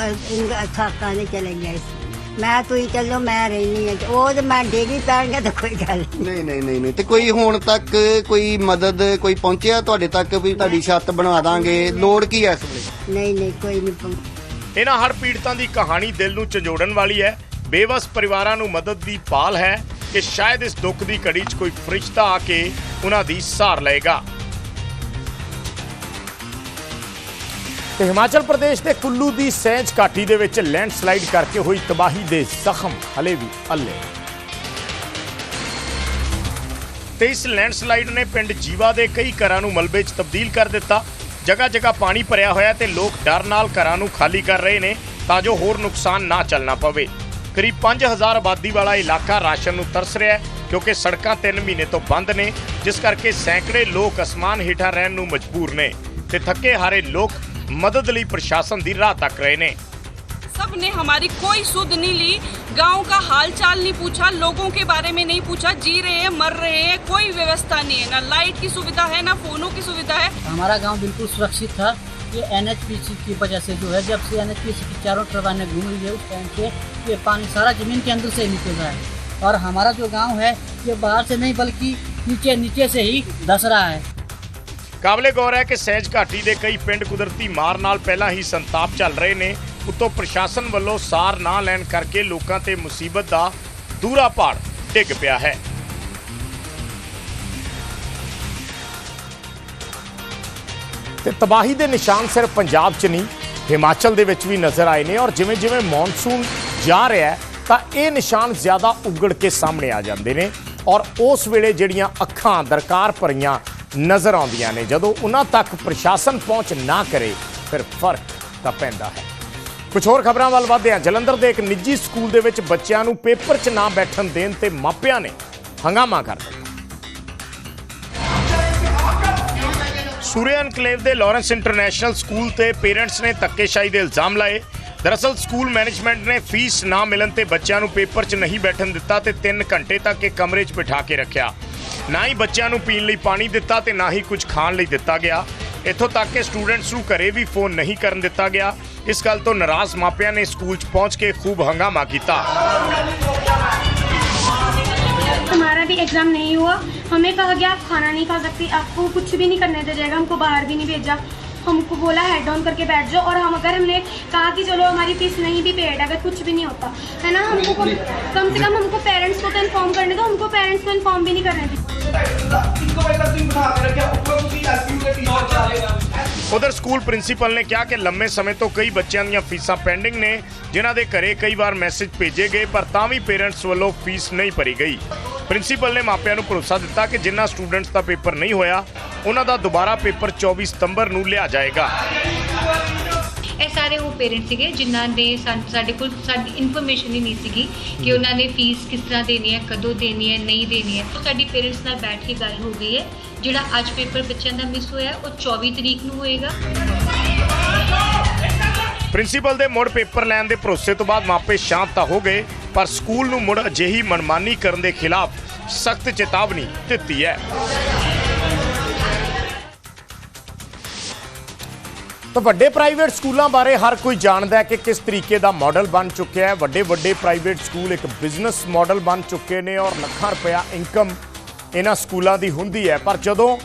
ਸਾਕਾਂ ਦੇ ਚਲੇ ਗਏ ਸੀ। ਮੈਂ ਤੂੰ ਹੀ ਚੱਲੋ ਮੈਂ ਰਹਿਣੀ ਹੈ ਉਹ ਤੇ ਮੈਂ ਡੇਗੀ ਪੈਣਗੇ ਤਾਂ ਕੋਈ ਗੱਲ ਨਹੀਂ। ਨਹੀਂ ਨਹੀਂ ਨਹੀਂ ਨਹੀਂ। ਤੇ ਕੋਈ ਹੁਣ ਤੱਕ ਕੋਈ ਮਦਦ ਕੋਈ ਪਹੁੰਚਿਆ ਤੁਹਾਡੇ ਤੱਕ ਵੀ ਤੁਹਾਡੀ ਛੱਤ ਬਣਵਾ ਦਾਂਗੇ? ਲੋੜ ਕੀ ਹੈ ਇਸ ਵੇਲੇ? ਨਹੀਂ ਨਹੀਂ ਕੋਈ ਨਹੀਂ ਪਹੁੰਚ- ਇਹਨਾਂ ਹੜ੍ਹ ਪੀੜਤਾਂ ਦੀ ਕਹਾਣੀ ਦਿਲ ਨੂੰ ਝੰਜੋੜਨ ਵਾਲੀ ਹੈ ਬੇਵਸ ਪਰਿਵਾਰਾਂ ਨੂੰ ਮਦਦ ਦੀ ਪਾਲ ਹੈ ਕਿ ਸ਼ਾਇਦ ਇਸ ਦੁੱਖ ਦੀ ਘੜੀ 'ਚ ਕੋਈ ਫਰਿਸ਼ਤਾ ਆ ਕੇ ਉਹਨਾਂ ਦੀ ਸਾਰ ਲਏਗਾ। ਤੇ ਹਿਮਾਚਲ ਪ੍ਰਦੇਸ਼ ਦੇ ਕੁੱਲੂ ਦੀ ਸੈਂਜ ਘਾਟੀ ਦੇ ਵਿੱਚ ਲੈਂਡਸਲਾਈਡ ਕਰਕੇ ਹੋਈ ਤਬਾਹੀ ਦੇ ਜ਼ਖਮ ਹਲੇ ਵੀ ਅੱਲੇ। ਤੇ ਇਸ ਲੈਂਡਸਲਾਈਡ ਨੇ ਪਿੰਡ ਜੀਵਾ ਦੇ ਕਈ ਘਰਾਂ ਨੂੰ ਮਲਬੇ 'ਚ ਤਬਦੀਲ ਕਰ ਦਿੱਤਾ। ਜਗ੍ਹਾ ਜਗ੍ਹਾ ਪਾਣੀ ਭਰਿਆ ਹੋਇਆ ਤੇ ਲੋਕ ਡਰ ਨਾਲ ਘਰਾਂ ਨੂੰ ਖਾਲੀ ਕਰ ਰਹੇ ਨੇ ਤਾਂ ਜੋ ਹੋਰ ਨੁਕਸਾਨ ਨਾ ਚੱਲਣਾ ਪਵੇ। ਕਰੀਬ 5000 ਆਬਾਦੀ ਵਾਲਾ ਇਲਾਕਾ ਰਾਸ਼ਨ ਨੂੰ ਤਰਸ ਰਿਹਾ ਹੈ ਕਿਉਂਕਿ ਸੜਕਾਂ 3 ਮਹੀਨੇ ਤੋਂ ਬੰਦ ਨੇ, ਜਿਸ ਕਰਕੇ ਸੈਂਕੜੇ ਲੋਕ ਅਸਮਾਨ ਹੇਠਾਂ ਰਹਿਣ ਨੂੰ ਮਜਬੂਰ ਨੇ। ਤੇ ਥੱਕੇ ਹਾਰੇ ਲੋਕ ਮਦਦ ਲਈ ਪ੍ਰਸ਼ਾਸਨ ਦੀ ਰਾਹ ਤੱਕ ਰਹੇ ਨੇ सब ने हमारी कोई सुध नहीं ली गांव का हाल चाल नहीं पूछा लोगों के बारे में नहीं पूछा जी रहे हैं मर रहे हैं कोई व्यवस्था नहीं है ना लाइट की सुविधा है ना फोनों की सुविधा है हमारा गांव बिल्कुल सुरक्षित था ये एनएचपीसी की वजह से जो है जब से एनएचपीसी की चारों टर्बाइनें घूम रही है उस टाइम से ये पानी सारा जमीन के अंदर से ही निकल रहा है और हमारा जो गांव है ये बाहर से नहीं बल्कि नीचे नीचे से ही धस रहा है ਕਾਬਲੇ ਗੌਰ ਹੈ ਕਿ ਸਹਿਜ ਘਾਟੀ ਦੇ ਕਈ ਪਿੰਡ ਕੁਦਰਤੀ ਮਾਰ ਨਾਲ ਪਹਿਲਾਂ ਹੀ ਸੰਤਾਪ ਚੱਲ ਰਹੇ ਨੇ। ਉੱਤੋਂ ਪ੍ਰਸ਼ਾਸਨ ਵੱਲੋਂ ਸਾਰ ਨਾ ਲੈਣ ਕਰਕੇ ਲੋਕਾਂ ਤੇ ਮੁਸੀਬਤ ਦਾ ਦੂਰਾ ਪਹਾੜ ਡਿੱਗ ਪਿਆ ਹੈ। ਤੇ ਤਬਾਹੀ ਦੇ ਨਿਸ਼ਾਨ ਸਿਰਫ ਪੰਜਾਬ 'ਚ ਨਹੀਂ, ਹਿਮਾਚਲ ਦੇ ਵਿੱਚ ਵੀ ਨਜ਼ਰ ਆਏ ਨੇ ਔਰ ਜਿਵੇਂ ਜਿਵੇਂ ਮੌਨਸੂਨ ਜਾ ਰਿਹਾ ਹੈ, ਤਾਂ ਇਹ ਨਿਸ਼ਾਨ ਜ਼ਿਆਦਾ ਉਗੜ ਕੇ ਸਾਹਮਣੇ ਆ ਜਾਂਦੇ ਨੇ ਔਰ ਉਸ ਵੇਲੇ ਜਿਹੜੀਆਂ ਅੱਖਾਂ ਦਰਕਾਰ ਭਰੀਆਂ ਨਜ਼ਰ ਆਉਂਦੀਆਂ ਨੇ। ਜਦੋਂ ਉਹਨਾਂ ਤੱਕ ਪ੍ਰਸ਼ਾਸਨ ਪਹੁੰਚ ਨਾ ਕਰੇ, ਫਿਰ ਫ਼ਰਕ ਤਾਂ ਪੈਂਦਾ ਹੈ। ਕੁਝ ਹੋਰ ਖਬਰਾਂ ਵੱਲ ਵਧਦੇ ਹਾਂ। ਜਲੰਧਰ ਦੇ ਇੱਕ ਨਿੱਜੀ ਸਕੂਲ ਦੇ ਵਿੱਚ ਬੱਚਿਆਂ ਨੂੰ ਪੇਪਰ 'ਚ ਨਾ ਬੈਠਣ ਦੇਣ ਤੇ ਮਾਪਿਆਂ ਨੇ ਹੰਗਾਮਾ ਕਰ ਦਿੱਤਾ। ਸੂਰਿਆ ਐਨਕਲੇਵ ਦੇ ਲਾਰੈਂਸ ਇੰਟਰਨੈਸ਼ਨਲ ਸਕੂਲ ਤੇ ਪੇਰੈਂਟਸ ਨੇ ਧੱਕੇਸ਼ਾਹੀ ਦੇ ਇਲਜ਼ਾਮ ਲਾਏ। ਦਰਅਸਲ, ਸਕੂਲ ਮੈਨੇਜਮੈਂਟ ਨੇ ਫੀਸ ਨਾ ਮਿਲਣ ਤੇ ਬੱਚਿਆਂ ਨੂੰ ਪੇਪਰ 'ਚ ਨਹੀਂ ਬੈਠਣ ਦਿੱਤਾ ਤੇ 3 ਘੰਟੇ ਤੱਕ ਇਹ ਕਮਰੇ 'ਚ ਬਿਠਾ ਕੇ ਰੱਖਿਆ। ਨਾ ਹੀ ਬੱਚਿਆਂ ਨੂੰ ਪੀਣ ਲਈ ਪਾਣੀ ਦਿੱਤਾ ਤੇ ਨਾ ਹੀ ਕੁਝ ਖਾਣ ਲਈ ਦਿੱਤਾ ਗਿਆ ਇੱਥੋਂ ਤੱਕ ਕਿ ਸਟੂਡੈਂਟਸ ਨੂੰ ਘਰੇ ਵੀ ਫੋਨ ਨਹੀਂ ਕਰਨ ਦਿੱਤਾ ਗਿਆ ਇਸ ਗੱਲ ਤੋਂ ਨਾਰਾਜ਼ ਮਾਪਿਆਂ ਨੇ ਸਕੂਲ 'ਚ ਪਹੁੰਚ ਕੇ ਖੂਬ ਹੰਗਾਮਾ ਕੀਤਾ हमारा भी एग्जाम नहीं हुआ हमें कहा गया आप खाना नहीं खा सकती आपको कुछ भी नहीं करने दिया जाएगा हमको बाहर भी नहीं भेजा हमको बोला हेड डाउन करके बैठ जाओ और हम अगर हमने कहा कि चलो हमारी फीस नहीं भी पेड है अगर कुछ भी नहीं होता है ना हमको कम कम से कम हमको पेरेंट्स को तो इन्फॉर्म करने दो हमको पेरेंट्स को इन्फॉर्म भी नहीं करने दी ਉਧਰ ਸਕੂਲ ਪ੍ਰਿੰਸੀਪਲ ਨੇ ਕਿਹਾ ਕਿ ਲੰਮੇ ਸਮੇਂ ਤੋਂ ਕਈ ਬੱਚਿਆਂ ਦੀਆਂ ਫੀਸਾਂ ਪੈਂਡਿੰਗ ਨੇ, ਜਿਨ੍ਹਾਂ ਦੇ ਘਰੇ ਕਈ ਵਾਰ ਮੈਸੇਜ ਭੇਜੇ ਗਏ, ਪਰ ਤਾਂ ਵੀ ਪੇਰੈਂਟਸ ਵੱਲੋਂ ਫੀਸ ਨਹੀਂ ਭਰੀ ਗਈ। ਪ੍ਰਿੰਸੀਪਲ ਨੇ ਮਾਪਿਆਂ ਨੂੰ ਭਰੋਸਾ ਦਿੱਤਾ ਕਿ ਜਿਨ੍ਹਾਂ ਸਟੂਡੈਂਟਸ ਦਾ ਪੇਪਰ ਨਹੀਂ ਹੋਇਆ, ਉਹਨਾਂ ਦਾ ਦੁਬਾਰਾ ਪੇਪਰ 24 ਸਤੰਬਰ ਨੂੰ ਲਿਆ ਜਾਏਗਾ। ਇਹ ਸਾਰੇ ਉਹ ਪੇਰੈਂਟਸ ਸੀਗੇ ਜਿਨ੍ਹਾਂ ਨੇ ਸਾਨ- ਸਾਡੇ ਕੋਲ ਸਾਡੀ ਇਨਫੋਰਮੇਸ਼ਨ ਹੀ ਨਹੀਂ ਸੀਗੀ ਕਿ ਉਹਨਾਂ ਨੇ ਫੀਸ ਕਿਸ ਤਰ੍ਹਾਂ ਦੇਣੀ ਹੈ ਕਦੋਂ ਦੇਣੀ ਹੈ ਨਹੀਂ ਦੇਣੀ ਹੈ। ਉਹ ਸਾਡੀ ਪੇਰੈਂਟਸ ਨਾਲ ਬੈਠ ਕੇ ਗੱਲ ਹੋ ਗਈ ਹੈ। ਜਿਹੜਾ ਅੱਜ ਪੇਪਰ ਬੱਚਿਆਂ ਦਾ ਮਿਸ ਹੋਇਆ ਉਹ 24 ਤਰੀਕ ਨੂੰ ਹੋਏਗਾ। ਪ੍ਰਿੰਸੀਪਲ ਦੇ ਮੁੜ ਪੇਪਰ ਲੈਣ ਦੇ ਭਰੋਸੇ ਤੋਂ ਬਾਅਦ ਮਾਪੇ ਸ਼ਾਂਤ ਤਾਂ ਹੋ ਗਏ ਪਰ ਸਕੂਲ ਨੂੰ ਮੁੜ ਅਜਿਹੀ ਮਨਮਾਨੀ ਕਰਨ ਦੇ ਖਿਲਾਫ ਸਖਤ ਚੇਤਾਵਨੀ ਦਿੱਤੀ ਹੈ। ਤਾਂ ਵੱਡੇ ਪ੍ਰਾਈਵੇਟ ਸਕੂਲਾਂ ਬਾਰੇ ਹਰ ਕੋਈ ਜਾਣਦਾ ਹੈ ਕਿ ਕਿਸ ਤਰੀਕੇ ਦਾ ਮਾਡਲ ਬਣ ਚੁੱਕਿਆ ਹੈ। ਵੱਡੇ ਵੱਡੇ ਪ੍ਰਾਈਵੇਟ ਸਕੂਲ ਇੱਕ ਬਿਜ਼ਨਸ ਮਾਡਲ ਬਣ ਚੁੱਕੇ ਨੇ ਔਰ ਲੱਖਾਂ ਰੁਪਇਆ ਇਨਕਮ ਇਹਨਾਂ ਸਕੂਲਾਂ ਦੀ ਹੁੰਦੀ ਹੈ। ਪਰ ਜਦੋਂ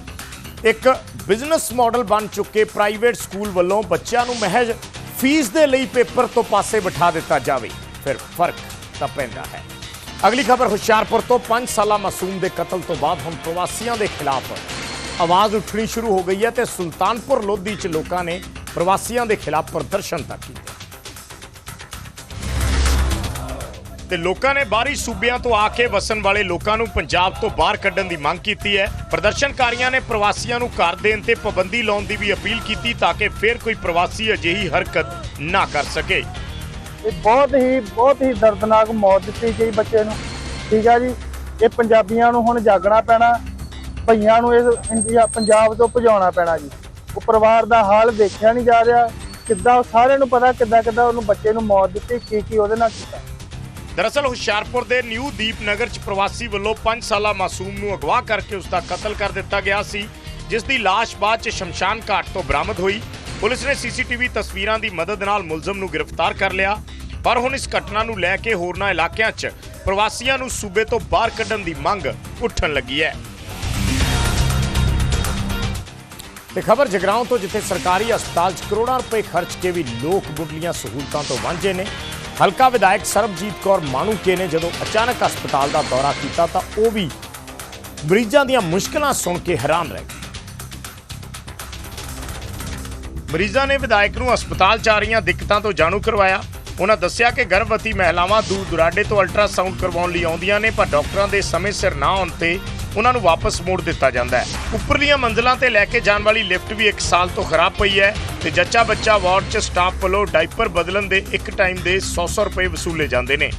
ਇੱਕ ਬਿਜ਼ਨਸ ਮਾਡਲ ਬਣ ਚੁੱਕੇ ਪ੍ਰਾਈਵੇਟ ਸਕੂਲ ਵੱਲੋਂ ਬੱਚਿਆਂ ਨੂੰ ਮਹਿਜ ਫੀਸ ਦੇ ਲਈ ਪੇਪਰ ਤੋਂ ਪਾਸੇ ਬਿਠਾ ਦਿੱਤਾ ਜਾਵੇ, ਫਿਰ ਫ਼ਰਕ ਤਾਂ ਪੈਂਦਾ ਹੈ। ਅਗਲੀ ਖਬਰ ਹੁਸ਼ਿਆਰਪੁਰ ਤੋਂ 5 ਸਾਲਾ ਮਾਸੂਮ ਦੇ ਕਤਲ ਤੋਂ ਬਾਅਦ ਹੁਣ ਪ੍ਰਵਾਸੀਆਂ ਦੇ ਖਿਲਾਫ ਆਵਾਜ਼ ਉੱਠਣੀ ਸ਼ੁਰੂ ਹੋ ਗਈ ਹੈ ਤੇ ਸੁਲਤਾਨਪੁਰ ਲੋਧੀ 'ਚ ਲੋਕਾਂ ਨੇ ਪ੍ਰਵਾਸੀਆਂ ਦੇ ਖਿਲਾਫ ਪ੍ਰਦਰਸ਼ਨ ਤੱਕ ਕੀਤੇ। ਤੇ ਲੋਕਾਂ ਨੇ ਬਾਹਰੀ ਸੂਬਿਆਂ ਤੋਂ ਆ ਕੇ ਵਸਣ ਵਾਲੇ ਲੋਕਾਂ ਨੂੰ ਪੰਜਾਬ ਤੋਂ ਬਾਹਰ ਕੱਢਣ ਦੀ ਮੰਗ ਕੀਤੀ ਹੈ। ਪ੍ਰਦਰਸ਼ਨਕਾਰੀਆਂ ਨੇ ਪ੍ਰਵਾਸੀਆਂ ਨੂੰ ਘਰ ਦੇਣ ਤੇ ਪਾਬੰਦੀ ਲਾਉਣ ਦੀ ਵੀ ਅਪੀਲ ਕੀਤੀ ਤਾਂ ਕਿ ਫਿਰ ਕੋਈ ਪ੍ਰਵਾਸੀ ਅਜਿਹੀ ਹਰਕਤ ਨਾ ਕਰ ਸਕੇ। ਇਹ ਬਹੁਤ ਹੀ ਬਹੁਤ ਹੀ ਦਰਦਨਾਕ ਮੌਤ ਦਿੱਤੀ ਗਈ ਬੱਚੇ ਨੂੰ। ਠੀਕ ਆ ਜੀ, ਇਹ ਪੰਜਾਬੀਆਂ ਨੂੰ ਹੁਣ ਜਾਗਣਾ ਪੈਣਾ। ਭਈਆਂ ਨੂੰ ਇਸ ਇੰਡੀਆ ਪੰਜਾਬ ਤੋਂ ਭਜਾਉਣਾ ਪੈਣਾ ਜੀ। ਉਹ ਪਰਿਵਾਰ ਦਾ ਹਾਲ ਦੇਖਿਆ ਨਹੀਂ ਜਾ ਰਿਹਾ। ਕਿੱਦਾਂ ਸਾਰਿਆਂ ਨੂੰ ਪਤਾ ਕਿੱਦਾਂ ਕਿੱਦਾਂ ਉਹਨੂੰ ਬੱਚੇ ਨੂੰ ਮੌਤ ਦਿੱਤੀ, ਕੀ ਕੀ ਉਹਦੇ ਨਾਲ ਕੀਤਾ। ਦਰਅਸਲ ਹੁਸ਼ਿਆਰਪੁਰ ਦੇ ਨਿਊ ਦੀਪਨਗਰ ਚ ਪ੍ਰਵਾਸੀ ਵੱਲੋਂ 5 ਸਾਲਾ ਮਾਸੂਮ ਨੂੰ ਅਗਵਾ ਕਰਕੇ ਉਸ ਦਾ ਕਤਲ ਕਰ ਦਿੱਤਾ ਗਿਆ ਸੀ, ਜਿਸ ਦੀ ਲਾਸ਼ ਬਾਅਦ ਚ ਸ਼ਮਸ਼ਾਨ ਘਾਟ ਤੋਂ ਬਰਾਮਦ ਹੋਈ। ਪੁਲਿਸ ਨੇ ਸੀਸੀਟੀਵੀ ਤਸਵੀਰਾਂ ਦੀ ਮਦਦ ਨਾਲ ਮੁਲਜ਼ਮ ਨੂੰ ਗ੍ਰਿਫਤਾਰ ਕਰ ਲਿਆ। ਪਰ ਹੁਣ ਇਸ ਘਟਨਾ ਨੂੰ ਲੈ ਕੇ ਹੋਰਨਾਂ ਇਲਾਕਿਆਂ 'ਚ ਪ੍ਰਵਾਸੀਆਂ ਨੂੰ ਸੂਬੇ ਤੋਂ ਬਾਹਰ ਕੱਢਣ ਦੀ ਮੰਗ ਉੱਠਣ ਲੱਗੀ ਹੈ। ਤੇ ਖਬਰ ਜਗਰਾਉਂ ਤੋਂ ਜਿੱਥੇ ਸਰਕਾਰੀ ਹਸਪਤਾਲ 'ਚ ਕਰੋੜਾਂ ਰੁਪਏ ਖਰਚ ਕੇ ਵੀ ਲੋਕ ਮੁੱਢਲੀਆਂ ਸਹੂਲਤਾਂ ਤੋਂ ਵਾਂਝੇ ਨੇ, ਹਲਕਾ ਵਿਧਾਇਕ ਸਰਬਜੀਤ ਕੌਰ ਮਾਣੂਕੇ ਨੇ ਜਦੋਂ ਅਚਾਨਕ ਹਸਪਤਾਲ ਦਾ ਦੌਰਾ ਕੀਤਾ ਤਾਂ ਉਹ ਵੀ ਮਰੀਜ਼ਾਂ ਦੀਆਂ ਮੁਸ਼ਕਲਾਂ ਸੁਣ ਕੇ ਹੈਰਾਨ ਰਹਿ ਗਏ। ਮਰੀਜ਼ਾਂ ਨੇ ਵਿਧਾਇਕ ਨੂੰ ਹਸਪਤਾਲ 'ਚ ਆ ਰਹੀਆਂ ਦਿੱਕਤਾਂ ਤੋਂ ਜਾਣੂ ਕਰਵਾਇਆ। ਉਹਨਾਂ ਦੱਸਿਆ ਕਿ ਗਰਭਵਤੀ ਮਹਿਲਾਵਾਂ ਦੂਰ ਦੁਰਾਡੇ ਤੋਂ ਅਲਟਰਾਸਾਊਂਡ ਕਰਵਾਉਣ ਲਈ ਆਉਂਦੀਆਂ ਨੇ, ਪਰ ਡਾਕਟਰਾਂ ਦੇ ਸਮੇਂ ਸਿਰ ਨਾ ਆਉਣ ਤੇ ਉਹਨਾਂ ਨੂੰ ਵਾਪਸ ਮੋੜ ਦਿੱਤਾ ਜਾਂਦਾ ਹੈ। ਉੱਪਰਲੀਆਂ ਮੰਜ਼ਲਾਂ ਤੇ ਲੈ ਕੇ ਜਾਣ ਵਾਲੀ ਲਿਫਟ ਵੀ 1 ਸਾਲ ਤੋਂ ਖਰਾਬ ਪਈ ਹੈ ਤੇ ਜੱਚਾ ਬੱਚਾ ਵਾਰਡ 'ਚ ਸਟਾਫ ਵੱਲੋਂ ਡਾਈਪਰ ਬਦਲਣ ਦੇ ਇੱਕ ਟਾਈਮ ਦੇ 100-100 ਰੁਪਏ ਵਸੂਲੇ ਜਾਂਦੇ ਨੇ।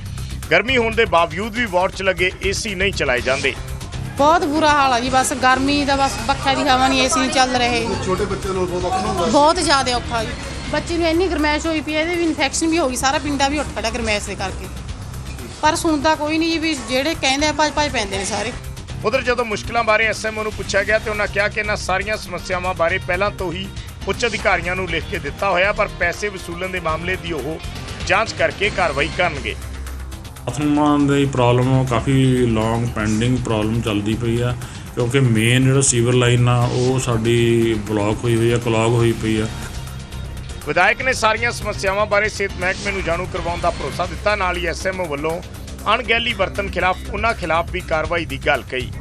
ਗਰਮੀ ਹੋਣ ਦੇ ਬਾਵਜੂਦ ਵੀ ਵਾਰਡ 'ਚ ਲੱਗੇ ਏਸੀ ਨਹੀਂ ਚਲਾਏ ਜਾਂਦੇ। ਬਹੁਤ ਬੁਰਾ ਹਾਲ ਆ ਜੀ ਬਸ ਗਰਮੀ ਦਾ ਬਸ ਪੱਖਾ ਦੀ ਹਵਾ ਨਹੀਂ ਏਸੀ ਨਹੀਂ ਚੱਲ ਰਹੇ। ਛੋਟੇ ਬੱਚੇ ਨੂੰ ਬਹੁਤ ਔਖਾ ਹੁੰਦਾ। ਬਹੁਤ ਜ਼ਿਆਦਾ ਔਖਾ ਜੀ। ਬੱਚੇ ਨੂੰ ਇੰਨੀ ਗਰਮੈਸ਼ ਹੋਈ ਪਈ ਹੈ, ਇਹਦੇ ਵੀ ਇਨਫੈਕਸ਼ਨ ਵੀ ਹੋ ਗਈ ਸਾਰਾ ਪਿੰਡਾ ਵੀ ਉੱਠ ਖੜਾ ਗਰਮੈਸ਼ ਦੇ ਕਰਕੇ। ਪਰ ਸੁਣਦਾ ਕੋਈ ਨਹੀਂ ਜੀ ਵੀ ਜਿਹੜੇ ਕਹਿੰਦੇ ਆ ਭੱਜ ਭੱਜ ਪੈਂਦੇ ਨੇ ਸਾਰੇ। ਉਧਰ ਜਦੋਂ ਮੁਸ਼ਕਲਾਂ ਬਾਰੇ ਐਸਐਮਓ ਨੂੰ ਪੁੱਛਿਆ ਗਿਆ ਤੇ ਉਹਨਾਂ ਕਿਹਾ ਕਿ ਇਹਨਾਂ ਸਾਰੀਆਂ ਸਮੱਸਿਆਵਾਂ ਬਾਰੇ ਪਹਿਲਾਂ ਤੋਂ ਹੀ ਉੱਚ ਅਧਿਕਾਰੀਆਂ ਨੂੰ ਲਿਖ ਕੇ ਦਿੱਤਾ ਹੋਇਆ ਪਰ ਪੈਸੇ ਵਸੂਲਣ ਦੇ ਮਾਮਲੇ ਦੀ ਉਹ ਜਾਂਚ ਕਰਕੇ ਕਾਰਵਾਈ ਕਰਨਗੇ। ਬਾਥਰੂਮਾਂ ਦੀ ਪ੍ਰੋਬਲਮ ਕਾਫੀ ਲੌਂਗ ਪੈਂਡਿੰਗ ਪ੍ਰੋਬਲਮ ਚੱਲਦੀ ਪਈ ਆ ਕਿਉਂਕਿ ਮੇਨ ਜਿਹੜਾ ਸੀਵਰ ਲਾਈਨ ਆ ਉਹ ਸਾਡੀ ਬਲੌਕ ਹੋਈ ਹੋਈ ਆ ਕਲੌਗ ਹੋਈ ਪਈ ਆ। ਵਿਧਾਇਕ ਨੇ ਸਾਰੀਆਂ ਸਮੱਸਿਆਵਾਂ ਬਾਰੇ ਸਿਹਤ ਮਹਿਕਮੇ ਨੂੰ ਜਾਣੂ ਕਰਵਾਉਣ ਦਾ ਭਰੋਸਾ ਦਿੱਤਾ। ਨਾਲ ਹੀ ਐਸਐਮਓ ਵੱਲੋਂ ਅਣਗਹਿਲੀ ਵਰਤਨ ਖਿਲਾਫ ਉਹਨਾਂ ਖਿਲਾਫ ਵੀ ਕਾਰਵਾਈ ਦੀ ਗੱਲ ਕਹੀ।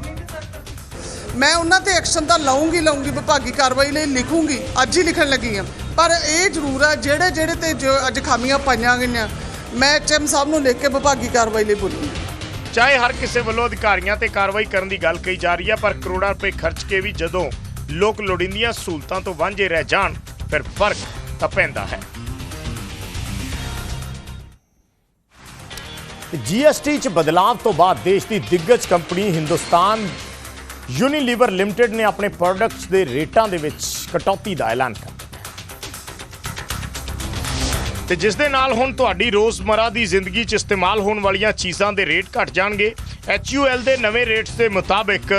ਮੈਂ ਉਹਨਾਂ ਤੇ ਐਕਸ਼ਨ ਤਾਂ ਲਵਾਂਗੀ ਲਵਾਂਗੀ ਵਿਭਾਗੀ ਕਾਰਵਾਈ ਲਈ ਲਿਖੂੰਗੀ ਅੱਜ ਹੀ ਲਿਖਣ ਲੱਗੀ ਹਾਂ। ਪਰ ਇਹ ਜ਼ਰੂਰ ਹੈ ਜਿਹੜੇ ਜਿਹੜੇ ਤੇ ਜੋ ਅੱਜ ਖਾਮੀਆਂ ਪਾਈਆਂ ਗਈਆਂ ਮੈਂ ਐਚਐਮ ਸਾਹਿਬ ਨੂੰ ਲਿਖ ਕੇ ਵਿਭਾਗੀ ਕਾਰਵਾਈ ਲਈ ਬੋਲੂੰਗੀ। ਚਾਹੇ ਹਰ ਕਿਸੇ ਵੱਲੋਂ ਅਧਿਕਾਰੀਆਂ ਤੇ ਕਾਰਵਾਈ ਕਰਨ ਦੀ ਗੱਲ ਕਹੀ ਜਾ ਰਹੀ ਹੈ ਪਰ ਕਰੋੜਾਂ ਰੁਪਏ ਖਰਚ ਕੇ ਵੀ ਜਦੋਂ ਲੋਕ ਲੋੜੀਂਦੀਆਂ ਸਹੂਲਤਾਂ ਤੋਂ ਵਾਂਝੇ ਰਹਿ ਜਾਣ ਫਿਰ ਫ਼ਰਕ ਤਾਂ ਪੈਂਦਾ ਹੈ। ਜੀਐਸਟੀ 'ਚ ਬਦਲਾਅ ਤੋਂ ਬਾਅਦ ਦੇਸ਼ ਦੀ ਦਿੱਗਜ ਕੰਪਨੀ ਹਿੰਦੁਸਤਾਨ ਯੂਨੀਲੀਵਰ ਲਿਮਟਿਡ ਨੇ ਆਪਣੇ ਪ੍ਰੋਡਕਟਸ ਦੇ ਰੇਟਾਂ ਦੇ ਵਿੱਚ ਕਟੌਤੀ ਦਾ ਐਲਾਨ ਕਰ ਦਿੱਤਾ। ਤੇ ਜਿਸ ਦੇ ਨਾਲ ਹੁਣ ਤੁਹਾਡੀ ਰੋਜ਼ਮਰਾ ਦੀ ਜ਼ਿੰਦਗੀ 'ਚ ਇਸਤੇਮਾਲ ਹੋਣ ਵਾਲੀਆਂ ਚੀਜ਼ਾਂ ਦੇ ਰੇਟ ਘਟ ਜਾਣਗੇ। HUL ਦੇ ਨਵੇਂ ਰੇਟਸ ਦੇ ਮੁਤਾਬਿਕ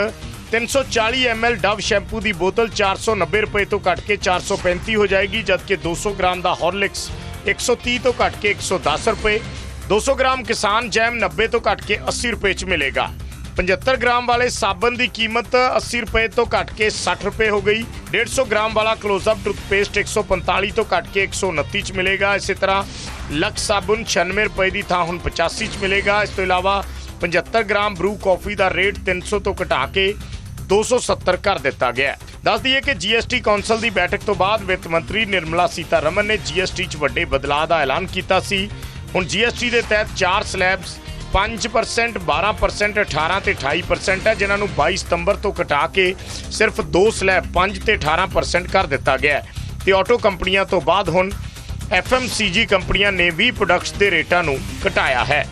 340 ml ਡਵ ਸ਼ੈਂਪੂ ਦੀ ਬੋਤਲ 490 ਰੁਪਏ ਤੋਂ ਘਟ ਕੇ 435 ਹੋ ਜਾਏਗੀ, ਜਦਕਿ 200 ਗ੍ਰਾਮ ਦਾ ਹਾਰਲਿਕਸ 130 ਤੋਂ ਘਟ ਕੇ 110 ਰੁਪਏ। 200 ਗ੍ਰਾਮ ਕਿਸਾਨ ਜੈਮ 90 ਤੋਂ ਘਟ ਕੇ 80 ਰੁਪਏ 'ਚ ਮਿਲੇਗਾ। 75 ਗ੍ਰਾਮ ਵਾਲੇ ਸਾਬਣ ਦੀ ਕੀਮਤ 80 ਰੁਪਏ ਤੋਂ ਘਟ ਕੇ 60 ਰੁਪਏ ਹੋ ਗਈ। 150 ਗ੍ਰਾਮ ਵਾਲਾ ਕਲੋਜ਼ਅਪ ਟੂਥਪੇਸਟ 145 ਤੋਂ ਘਟ ਕੇ 129 ਚ ਮਿਲੇਗਾ। ਇਸੇ ਤਰ੍ਹਾਂ ਲਕਸ ਸਾਬਣ 96 ਰੁਪਏ ਦੀ ਥਾਂ ਹੁਣ 85 ਚ ਮਿਲੇਗਾ। ਇਸ ਤੋਂ ਇਲਾਵਾ 75 ਗ੍ਰਾਮ ਬਰੂ ਕਾਫੀ ਦਾ ਰੇਟ 300 ਤੋਂ ਘਟਾ ਕੇ 270 ਕਰ ਦਿੱਤਾ ਗਿਆ ਹੈ। ਦੱਸ ਦਈਏ ਕਿ ਜੀਐਸਟੀ ਕੌਂਸਲ ਦੀ ਬੈਠਕ ਤੋਂ ਬਾਅਦ ਵਿੱਤ ਮੰਤਰੀ ਨਿਰਮਲਾ ਸੀਤਾਰਮਨ ਨੇ ਜੀਐਸਟੀ 'ਚ ਵੱਡੇ ਬਦਲਾਅ ਦਾ ਐਲਾਨ ਕੀਤਾ ਸੀ। ਹੁਣ ਜੀਐਸਟੀ ਦੇ ਤਹਿਤ ਚਾਰ ਸਲੈਬਸ 5% 12% 18 ਤੇ 28% ਹੈ, ਜਿਨ੍ਹਾਂ ਨੂੰ 22 ਸਤੰਬਰ ਤੋਂ ਘਟਾ ਕੇ ਸਿਰਫ ਦੋ ਸਲੈਬ 5 ਤੇ 18% ਕਰ ਦਿੱਤਾ ਗਿਆ ਹੈ। ਤੇ ਆਟੋ ਕੰਪਨੀਆਂ ਤੋਂ ਬਾਅਦ ਹੁਣ ਐਫਐਮਸੀਜੀ ਕੰਪਨੀਆਂ ਨੇ ਵੀ ਪ੍ਰੋਡਕਟਸ ਦੇ ਰੇਟਾਂ ਨੂੰ ਘਟਾਇਆ ਹੈ।